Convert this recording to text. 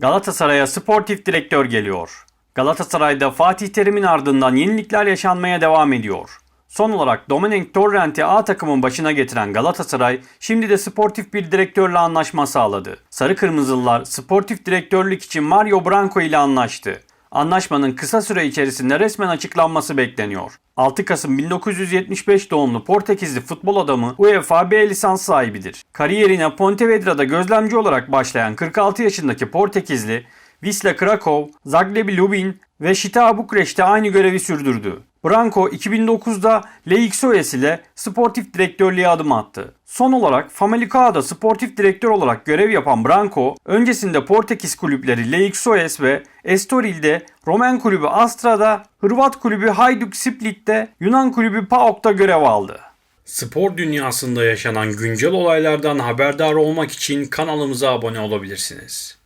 Galatasaray'a sportif direktör geliyor. Galatasaray'da Fatih Terim'in ardından yenilikler yaşanmaya devam ediyor. Son olarak Domenic Torrent'i A takımın başına getiren Galatasaray şimdi de sportif bir direktörle anlaşma sağladı. Sarı Kırmızılılar sportif direktörlük için Mario Branco ile anlaştı. Anlaşmanın kısa süre içerisinde resmen açıklanması bekleniyor. 6 Kasım 1975 doğumlu Portekizli futbol adamı UEFA B lisans sahibidir. Kariyerine Pontevedra'da gözlemci olarak başlayan 46 yaşındaki Portekizli, Wisla Krakow, Zagrebi Lubin ve Şita Bukreş'te aynı görevi sürdürdü. Branco 2009'da LXOS ile sportif direktörlüğe adım attı. Son olarak Famalicão'da sportif direktör olarak görev yapan Branco, öncesinde Portekiz kulüpleri LXOS ve Estoril'de, Romen kulübü Astra'da, Hırvat kulübü Hajduk Split'te, Yunan kulübü PAOK'ta görev aldı. Spor dünyasında yaşanan güncel olaylardan haberdar olmak için kanalımıza abone olabilirsiniz.